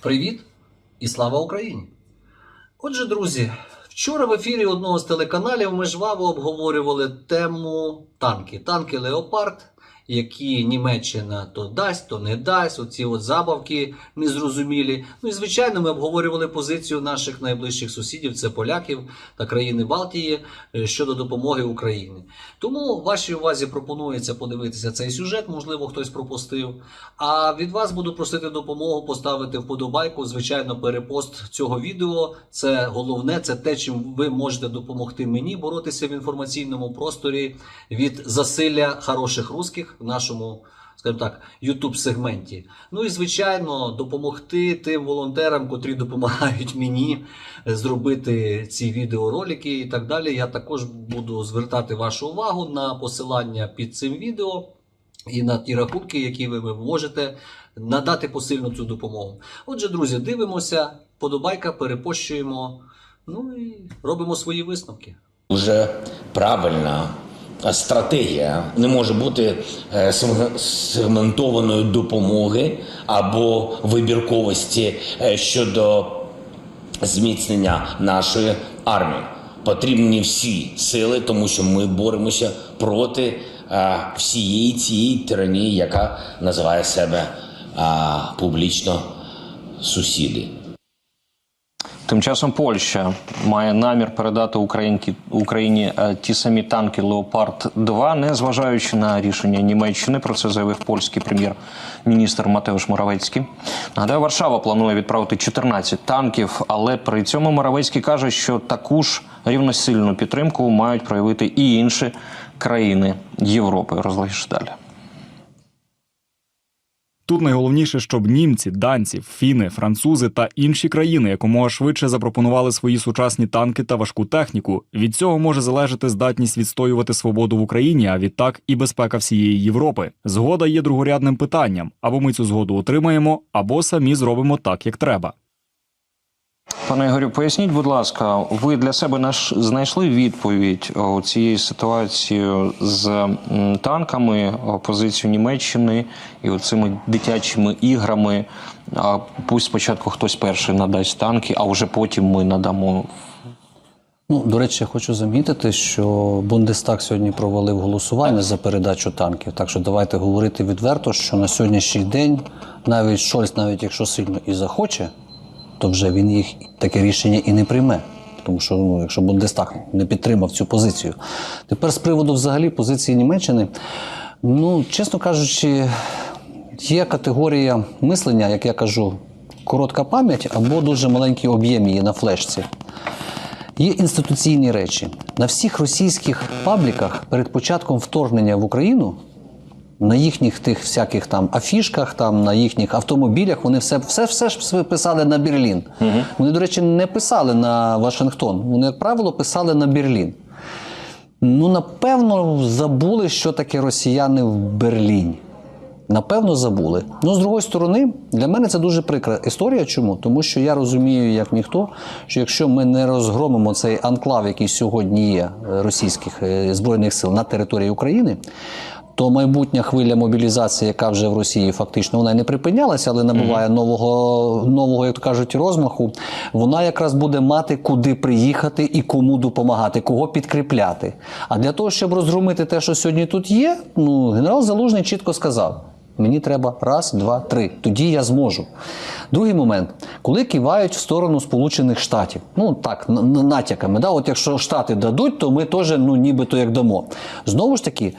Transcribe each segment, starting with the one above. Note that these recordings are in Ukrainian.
Привіт і слава Україні! Отже, друзі, вчора в ефірі одного з телеканалів ми жваво обговорювали тему танки. Танки Леопард, які Німеччина то дасть, то не дасть. Оці от забавки незрозумілі. Ну і звичайно, ми обговорювали позицію наших найближчих сусідів, це поляків та країни Балтії е, щодо допомоги Україні. Тому вашій увазі пропонується подивитися цей сюжет, можливо, хтось пропустив. А від вас буду просити допомогу поставити вподобайку. Звичайно, перепост цього відео. Це головне, це те, чим ви можете допомогти мені боротися в інформаційному просторі від засилля хороших русських в нашому. Скажімо так, youtube сегменті. Ну і звичайно, допомогти тим волонтерам, котрі допомагають мені зробити ці відеоролики і так далі. Я також буду звертати вашу увагу на посилання під цим відео і на ті рахунки, які ви можете надати посильну цю допомогу. Отже, друзі, дивимося, подобайка, перепощуємо, ну і робимо свої висновки. Дуже правильна стратегія. Не може бути е, сегментованої допомоги або вибірковості е, щодо зміцнення нашої армії. Потрібні всі сили, тому що ми боремося проти е, всієї цієї тиранії, яка називає себе публічно сусіди. Тим часом Польща має намір передати Українки, Україні е, ті самі танки Леопард 2 не зважаючи на рішення Німеччини. Про це заявив польський прем'єр-міністр Матеуш Моравецький. Нагадаю, Варшава планує відправити 14 танків, але при цьому Моравецький каже, що таку ж рівносильну підтримку мають проявити і інші країни Європи. Розлогіш далі. Тут найголовніше, щоб німці, данці, фіни, французи та інші країни якомога швидше запропонували свої сучасні танки та важку техніку. Від цього може залежати здатність відстоювати свободу в Україні, а відтак і безпека всієї Європи. Згода є другорядним питанням: або ми цю згоду отримаємо, або самі зробимо так, як треба. Пане Ігорю, поясніть, будь ласка, ви для себе наш знайшли відповідь у цієї ситуації з танками, позицію Німеччини і цими дитячими іграми. А пусть спочатку хтось перший надасть танки, а вже потім ми надамо. Ну, до речі, я хочу замітити, що Бундестаг сьогодні провалив голосування за передачу танків. Так що давайте говорити відверто, що на сьогоднішній день навіть Шольц, навіть якщо сильно і захоче, то вже він їх таке рішення і не прийме. Тому що ну, якщо Бундестаг не підтримав цю позицію. Тепер з приводу взагалі позиції Німеччини, ну, чесно кажучи, є категорія мислення, як я кажу, коротка пам'ять або дуже маленький об'єм її на флешці. Є інституційні речі. На всіх російських пабліках перед початком вторгнення в Україну, на їхніх тих всяких там афішках, там, на їхніх автомобілях, вони все, все, все ж писали на Берлін. Вони, до речі, не писали на Вашингтон. Вони, як правило, писали на Берлін. Ну, напевно, забули, що таке росіяни в Берліні. Напевно, забули. Ну, з другої сторони, для мене це дуже прикра історія. Чому? Тому що я розумію, як ніхто, що якщо ми не розгромимо цей анклав, який сьогодні є е, російських е, збройних сил на території України. То майбутня хвиля мобілізації, яка вже в Росії фактично вона не припинялася, але набуває нового, нового, як то кажуть, розмаху. Вона якраз буде мати куди приїхати і кому допомагати, кого підкріпляти. А для того, щоб розгромити те, що сьогодні тут є, ну генерал Залужний чітко сказав: Мені треба раз, два, три. Тоді я зможу. Другий момент, коли кивають в сторону Сполучених Штатів, ну так, натяками. Да? От якщо Штати дадуть, то ми теж ну, нібито як дамо. Знову ж таки,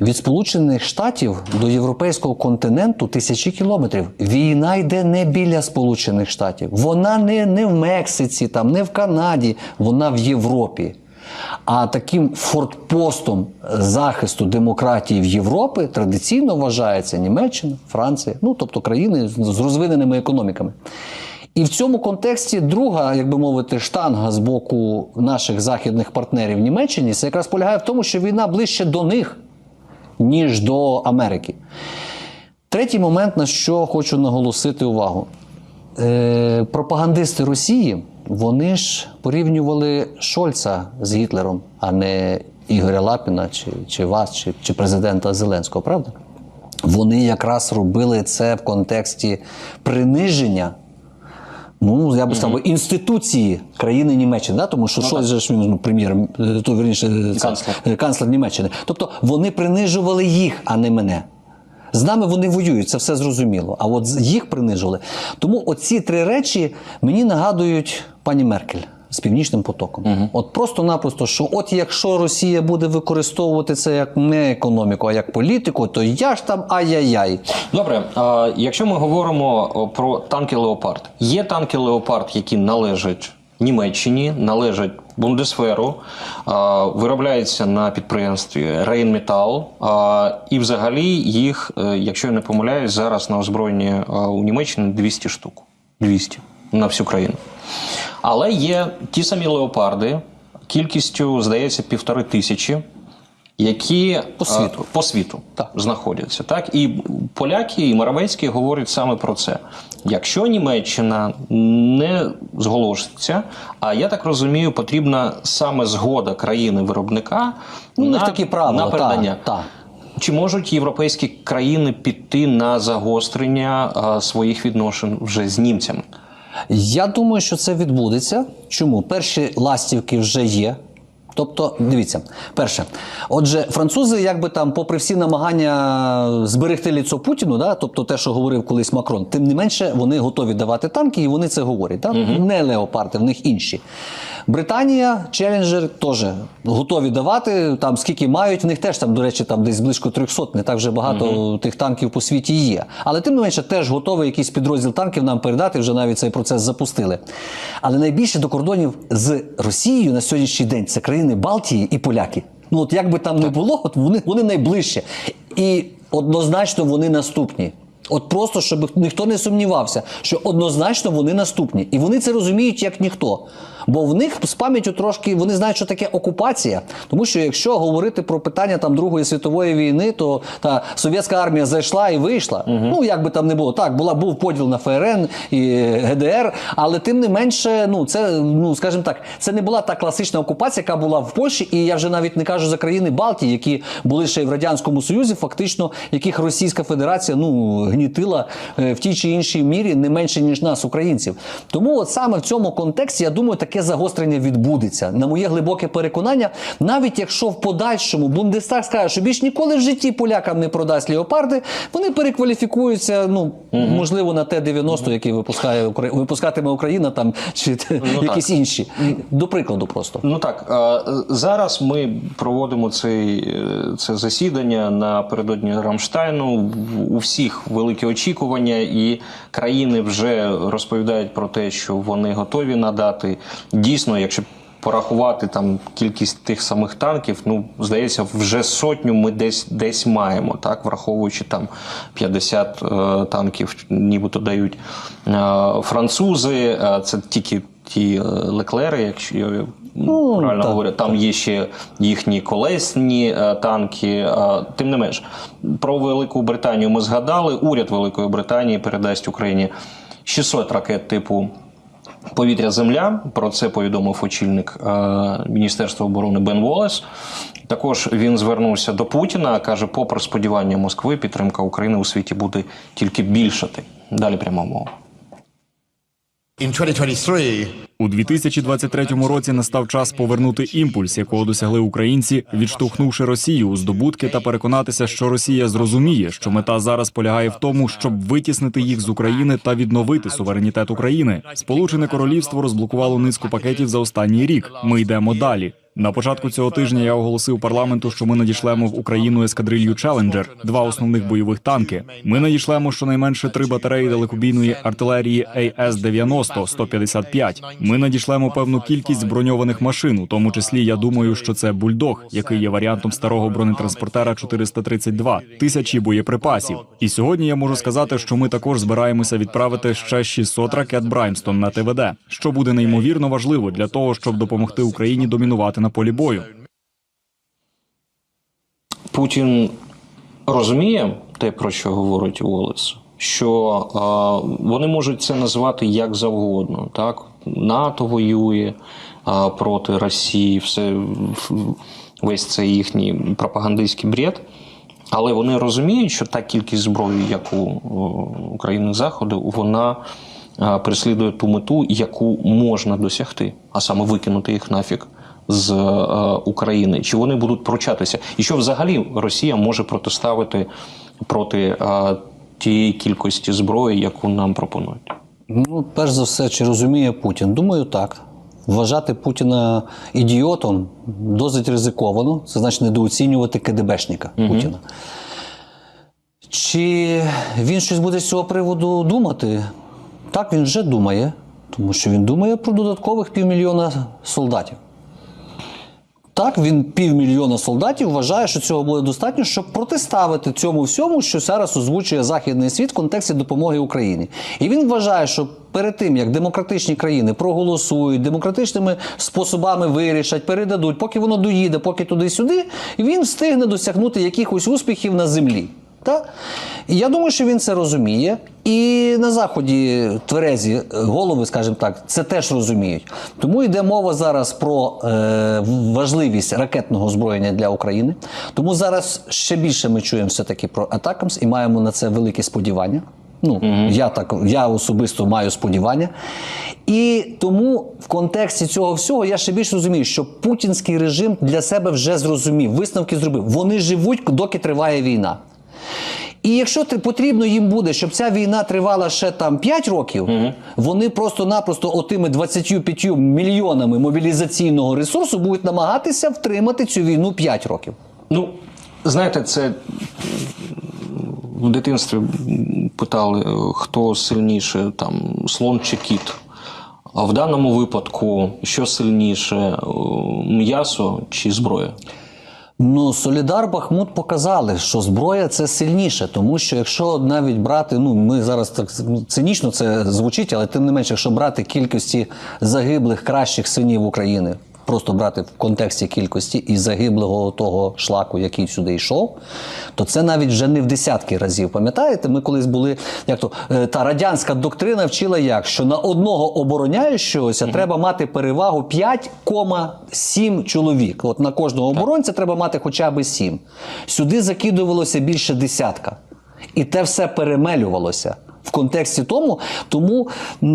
від Сполучених Штатів до європейського континенту тисячі кілометрів. Війна йде не біля Сполучених Штатів. Вона не, не в Мексиці, там, не в Канаді, вона в Європі. А таким фортпостом захисту демократії в Європі традиційно вважається Німеччина, Франція, ну тобто країни з розвиненими економіками. І в цьому контексті друга, як би мовити, штанга з боку наших західних партнерів в Німеччині це якраз полягає в тому, що війна ближче до них, ніж до Америки. Третій момент, на що хочу наголосити увагу. Е, пропагандисти Росії вони ж порівнювали Шольца з Гітлером, а не Ігоря Лапіна, чи, чи вас, чи, чи президента Зеленського, правда? Вони якраз робили це в контексті приниження Ну, я би сказав, інституції країни Німеччини, да? тому що Шольц же ж він ну, прем'єр, е, то вірніше, це, Канцлер. е, канцлер Німеччини. Тобто вони принижували їх, а не мене. З нами вони воюють, це все зрозуміло. А от їх принижували. Тому оці три речі мені нагадують пані Меркель з північним потоком. От просто-напросто, що от якщо Росія буде використовувати це як не економіку, а як політику, то я ж там ай-яй-яй. Добре, а якщо ми говоримо про танки Леопард, є танки Леопард, які належать Німеччині, належать Бундесферу, а, виробляються на підприємстві Рейнметал, а, і взагалі їх, е, якщо я не помиляюсь, зараз на озброєнні у Німеччині 200 штук. 200 на всю країну. Але є ті самі леопарди, кількістю, здається, півтори тисячі, які По світу. а, по світу Так. знаходяться. Так? І поляки, і Моравецький говорять саме про це. Якщо Німеччина не зголоситься, а я так розумію, потрібна саме згода країни-виробника Ну, на, такі правила. на передання. Так, так. Чи можуть європейські країни піти на загострення а, своїх відношень вже з німцями? Я думаю, що це відбудеться. Чому? Перші ластівки вже є. Тобто, дивіться, перше, отже, французи, якби там, попри всі намагання зберегти ліцо Путіну, да, тобто те, що говорив колись Макрон, тим не менше вони готові давати танки, і вони це говорять. Да? Не леопарди, в них інші. Британія, Челленджер теж готові давати. Там скільки мають, в них теж там, до речі, там десь близько 300, не так вже багато тих танків по світі є. Але тим не менше теж готовий якийсь підрозділ танків нам передати. Вже навіть цей процес запустили. Але найбільше до кордонів з Росією на сьогоднішній день це країни Балтії і поляки. Ну от як би там не було, от вони, вони найближче. І однозначно вони наступні. От просто, щоб ніхто не сумнівався, що однозначно вони наступні. І вони це розуміють як ніхто. Бо в них з пам'яттю трошки вони знають, що таке окупація. Тому що якщо говорити про питання там Другої світової війни, то та совєтська армія зайшла і вийшла. Ну як би там не було. Так, була був поділ на ФРН і ГДР, але тим не менше, ну це ну скажімо так, це не була та класична окупація, яка була в Польщі, і я вже навіть не кажу за країни Балтії, які були ще й в радянському Союзі, фактично яких Російська Федерація ну гнітила е, в тій чи іншій мірі не менше ніж нас, українців. Тому от саме в цьому контексті я думаю, таке загострення відбудеться. На моє глибоке переконання, навіть якщо в подальшому Бундестаг скаже, що більш ніколи в житті полякам не продасть леопарди, вони перекваліфікуються, ну можливо, на Т-90, який випускає випускатиме Україна там чи якісь інші. До прикладу, просто. Ну так зараз ми проводимо цей, е, це засідання напередодні Рамштайну. У всіх великі очікування, і країни вже розповідають про те, що вони готові надати. Дійсно, якщо порахувати там кількість тих самих танків, ну здається, вже сотню ми десь десь маємо, так враховуючи там 50 е, танків, нібито дають е, французи. Е, це тільки ті е, леклери, якщо я Ну, правильно так, говорю, там є ще їхні колесні е, танки. Е, Тим не менш, про Велику Британію ми згадали. Уряд Великої Британії передасть Україні 600 ракет типу. Повітря Земля про це повідомив очільник е, Міністерства оборони Бен Волес. Також він звернувся до Путіна. каже, попри сподівання Москви, підтримка України у світі буде тільки більшати. Далі пряма мова. In 2023, У 2023 році настав час повернути імпульс, якого досягли українці, відштовхнувши Росію у здобутки та переконатися, що Росія зрозуміє, що мета зараз полягає в тому, щоб витіснити їх з України та відновити суверенітет України. Сполучене Королівство розблокувало низку пакетів за останній рік. Ми йдемо далі. На початку цього тижня я оголосив парламенту, що ми надішлемо в Україну ескадрилью Челенджер, два основних бойових танки. Ми надішлемо щонайменше три батареї далекобійної артилерії АС-90 155. Ми надішлемо певну кількість броньованих машин, у тому числі я думаю, що це бульдог, який є варіантом старого бронетранспортера 432, тисячі боєприпасів. І сьогодні я можу сказати, що ми також збираємося відправити ще 600 ракет Браймстон на ТВД, що буде неймовірно важливо для того, щоб допомогти Україні домінувати на полі бою. Путін розуміє те, про що говорить Уоллес, що е, вони можуть це назвати як завгодно. Так? НАТО воює е, проти Росії, все, весь цей їхній пропагандистський бред. Але вони розуміють, що та кількість зброї, яку України Заходу, вона переслідує ту мету, яку можна досягти, а саме викинути їх нафіг з е, України? Чи вони будуть пручатися? І що взагалі Росія може протиставити проти е, тієї кількості зброї, яку нам пропонують? Ну, перш за все, чи розуміє Путін? Думаю, так. Вважати Путіна ідіотом досить ризиковано. Це значить недооцінювати КДБшника Путіна. Чи він щось буде з цього приводу думати? Так, він вже думає, тому що він думає про додаткових півмільйона солдатів. Так, він півмільйона солдатів вважає, що цього буде достатньо, щоб протиставити цьому всьому, що зараз озвучує західний світ в контексті допомоги Україні. І він вважає, що перед тим як демократичні країни проголосують, демократичними способами вирішать, передадуть, поки воно доїде, поки туди-сюди, він встигне досягнути якихось успіхів на землі. Так? І я думаю, що він це розуміє. І на заході тверезі голови, скажімо так, це теж розуміють. Тому йде мова зараз про е, важливість ракетного озброєння для України. Тому зараз ще більше ми чуємо все-таки про Атакамс і маємо на це великі сподівання. Ну, я так я особисто маю сподівання. І тому в контексті цього всього я ще більше розумію, що путінський режим для себе вже зрозумів, висновки зробив. Вони живуть, доки триває війна. І якщо потрібно їм буде, щоб ця війна тривала ще там 5 років, вони просто-напросто отими 25 мільйонами мобілізаційного ресурсу будуть намагатися втримати цю війну 5 років. Ну, знаєте, це в дитинстві питали, е, хто сильніше, там, слон чи кіт. А в даному випадку, що сильніше, е, м'ясо чи зброя? Ну, Солідар Бахмут показали, що зброя це сильніше, тому що якщо навіть брати, ну ми зараз так цинічно це звучить, але тим не менше, якщо брати кількості загиблих кращих синів України, просто брати в контексті кількості і загиблого того шлаку, який сюди йшов, то це навіть вже не в десятки разів. Пам'ятаєте, ми колись були, як то е, та радянська доктрина вчила як, що на одного обороняючогося треба мати перевагу 5,7 чоловік. От на кожного оборонця треба мати хоча б 7. Сюди закидувалося більше десятка. І те все перемелювалося в контексті тому. Тому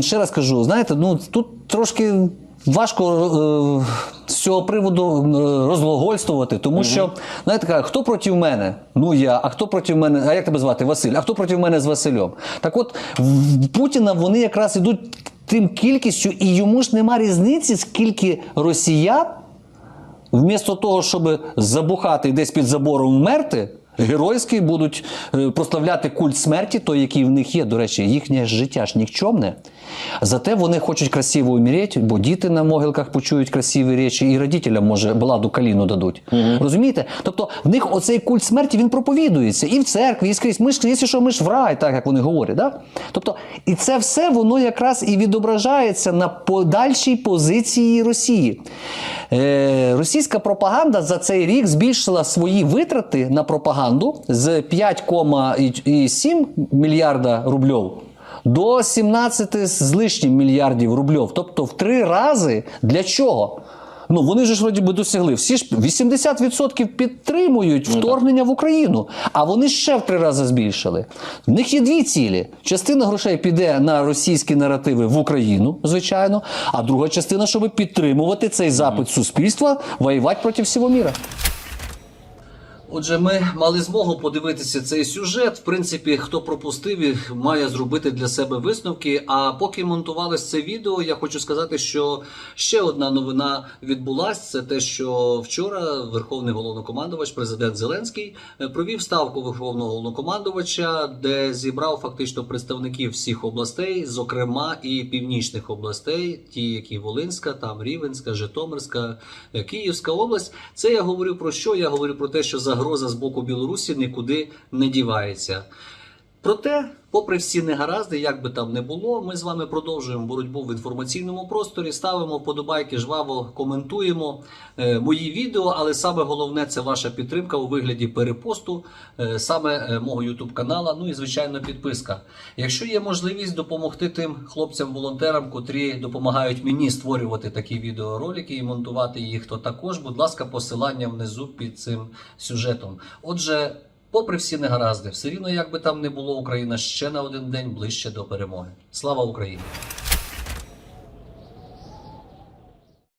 ще раз кажу, знаєте, ну тут трошки. Важко е, з цього приводу розглагольствувати, тому що знаєте, кажуть, хто проти мене? Ну я, а хто проти мене? А як тебе звати? Василь? А хто проти мене з Василем? Так от в Путіна вони якраз ідуть тим кількістю, і йому ж нема різниці, скільки росіян вмісто того, щоб забухати і десь під забором вмерти, геройськи будуть е, прославляти культ смерті, той, який в них є. До речі, їхнє життя ж нікчомне. Зате вони хочуть красиво умереть, бо діти на могилках почують красиві речі, і родителям, може, бладу каліну дадуть. Розумієте? Тобто в них оцей культ смерті він проповідується і в церкві, і скрізь. Ми ж, якщо що, ми ж в рай, так як вони говорять. Да? Тобто, і це все воно якраз і відображається на подальшій позиції Росії. Е, російська пропаганда за цей рік збільшила свої витрати на пропаганду з 5,7 мільярда рубльов до 17 з лишнім мільярдів рубльов. Тобто в три рази для чого? Ну вони ж вроді би досягли. Всі ж 80% підтримують вторгнення в Україну, а вони ще в три рази збільшили. В них є дві цілі: частина грошей піде на російські наративи в Україну, звичайно, а друга частина, щоб підтримувати цей запит суспільства, воювати проти всього міра. Отже, ми мали змогу подивитися цей сюжет. В принципі, хто пропустив, має зробити для себе висновки. А поки монтувалось це відео, я хочу сказати, що ще одна новина відбулася. Це те, що вчора Верховний головнокомандувач, президент Зеленський, е, провів ставку Верховного головнокомандувача, де зібрав фактично представників всіх областей, зокрема і північних областей, ті, які Волинська, там Рівенська, Житомирська, е, Київська область. Це я говорю про що? Я говорю про те, що загроза з боку Білорусі нікуди не дівається. Проте, попри всі негаразди, як би там не було, ми з вами продовжуємо боротьбу в інформаційному просторі, ставимо вподобайки, жваво коментуємо е, мої відео, але саме головне це ваша підтримка у вигляді перепосту е, саме е, мого YouTube канала. Ну і звичайно, підписка. Якщо є можливість допомогти тим хлопцям-волонтерам, котрі допомагають мені створювати такі відеоролики і монтувати їх, то також, будь ласка, посилання внизу під цим сюжетом. Отже. Попри всі негаразди, все рівно як би там не було, Україна ще на один день ближче до перемоги. Слава Україні!